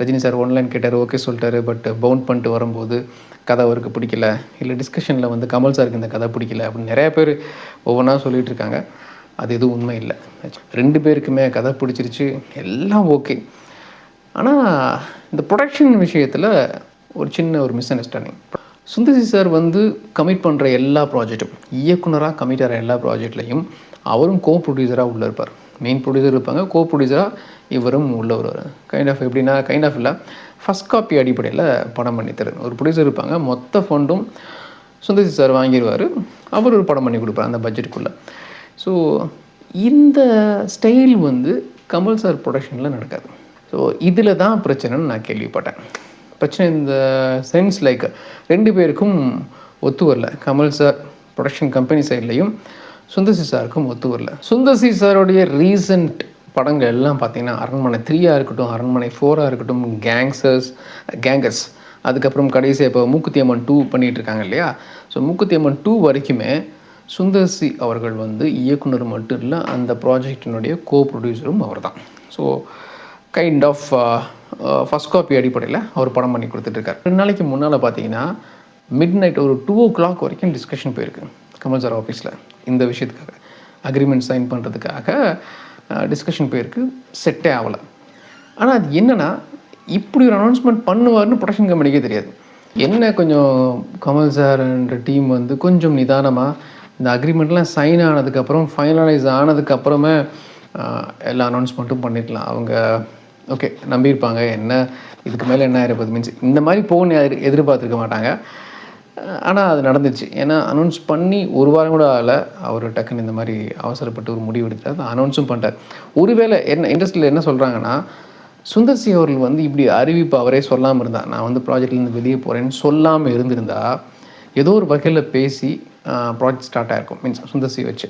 Rajini sir one line கேட்டார் okay சொல்லிட்டாரு but bound பண்ணிட்டு வரும்போது கதை அவருக்கு பிடிக்கல. இல்லை டிஸ்கஷனில் வந்து கமல் சாருக்கு இந்த கதை பிடிக்கல அப்படின்னு நிறைய பேர் ஒவ்வொன்றா சொல்லிகிட்டு இருக்காங்க. அது எதுவும் உண்மை இல்லை. ரெண்டு பேருக்குமே கதை பிடிச்சிருச்சு. எல்லாம் ஓகே ஆனால் இந்த ப்ரொடக்ஷன் விஷயத்தில் ஒரு சின்ன ஒரு மிஸ் அண்டர்ஸ்டாண்டிங் சுந்தசி சார் வந்து கமிட் பண்ணுற எல்லா ப்ராஜெக்ட்டும் இயக்குனராக கமிட் ஆகிற எல்லா ப்ராஜெக்ட்லையும் அவரும் கோ ப்ரொடியூசராக உள்ளே இருப்பார். மெயின் ப்ரொடியூசர் இருப்பாங்க கோ ப்ரொடியூசராக இவரும் உள்ள வருவார். கைண்ட் ஆஃப் எப்படின்னா கைண்ட் ஆஃப் இல்லை. ஃபஸ்ட் காப்பி அடிப்படையில் படம் பண்ணி தருவேன் ஒரு ப்ரொடியூசர் இருப்பாங்க மொத்த ஃபண்டும் சுந்தர்சி சார் வாங்கிடுவார் அவர் ஒரு படம் பண்ணி கொடுப்பார் அந்த பட்ஜெட்டுக்குள்ளே ஸோ இந்த ஸ்டைல் வந்து கமல் சார் ப்ரொடக்ஷனில் நடக்காது. ஸோ இதில் தான் பிரச்சனைன்னு நான் கேள்விப்பட்டேன். பிரச்சனை இந்த சென்ஸ் லைக் ரெண்டு பேருக்கும் ஒத்து வரல. கமல் சார் ப்ரொடக்ஷன் கம்பெனி சைட்லேயும் சுந்தசி சாருக்கும் ஒத்து வரல. சுந்தசி சாருடைய ரீசன்ட் படங்கள் எல்லாம் பார்த்தீங்கன்னா அரண்மனை த்ரீயாக இருக்கட்டும் அரண்மனை ஃபோராக இருக்கட்டும் கேங்ஸர்ஸ் கேங்கர்ஸ் அதுக்கப்புறம் கடைசியாக இப்போ மூக்குத்தி அம்மன் டூ பண்ணிகிட்டு இருக்காங்க இல்லையா? ஸோ மூக்குத்தி அம்மன் டூ வரைக்குமே சுந்தர்சி அவர்கள் வந்து இயக்குனர் மட்டும் இல்லை அந்த ப்ராஜெக்டினுடைய கோ ப்ரொடியூசரும் அவர் தான் so kind of first uh, copy uh, அடிப்படையில் அவர் படம் பண்ணி கொடுத்துட்ருக்கார் ரெண்டு நாளைக்கு முன்னால் பார்த்தீங்கன்னா மிட் நைட் ஒரு டூ ஓ கிளாக் வரைக்கும் டிஸ்கஷன் போயிருக்கு. கமல் சார் ஆஃபீஸில் இந்த விஷயத்துக்காக அக்ரிமெண்ட் சைன் பண்ணுறதுக்காக டிஸ்கஷன் போயிருக்கு. செட்டே ஆகலை. ஆனால் அது என்னென்னா இப்படி ஒரு அனௌன்ஸ்மெண்ட் பண்ணுவார்னு ப்ரொடக்ஷன் கம்பெனிக்கே தெரியாது. என்ன கொஞ்சம் கமல் சார் என்ற டீம் வந்து கொஞ்சம் நிதானமாக இந்த அக்ரிமெண்ட்லாம் சைன் ஆனதுக்கப்புறம் ஃபைனலைஸ் ஆனதுக்கப்புறமே எல்லா அனௌன்ஸ்மெண்ட்டும் பண்ணிருக்கலாம் அவங்க ஓகே நம்பியிருப்பாங்க. என்ன இதுக்கு மேலே என்ன ஆயிருப்பது மீன்ஸ் இந்த மாதிரி போகணும் எதிர்பார்த்துருக்க மாட்டாங்க. ஆனால் அது நடந்துச்சு. ஏன்னா அனௌன்ஸ் பண்ணி ஒரு வாரம் கூட ஆகலை. அவர் டக்குன்னு இந்த மாதிரி அவசரப்பட்டு ஒரு முடிவு எடுத்தார். அனௌன்ஸும் பண்ணிட்டார். ஒருவேளை என்ன இண்டஸ்ட்ரியில் என்ன சொல்கிறாங்கன்னா சுந்தர் சி அவர்கள் வந்து இப்படி அறிவிப்பு அவரே சொல்லாமல் இருந்தார் நான் வந்து ப்ராஜெக்ட்லேருந்து வெளியே போகிறேன்னு சொல்லாமல் இருந்திருந்தா ஏதோ ஒரு வகையில் பேசி ப்ராஜெக்ட் ஸ்டார்ட் ஆயிருக்கும். மீன்ஸ் சுந்தர் சி வச்சு.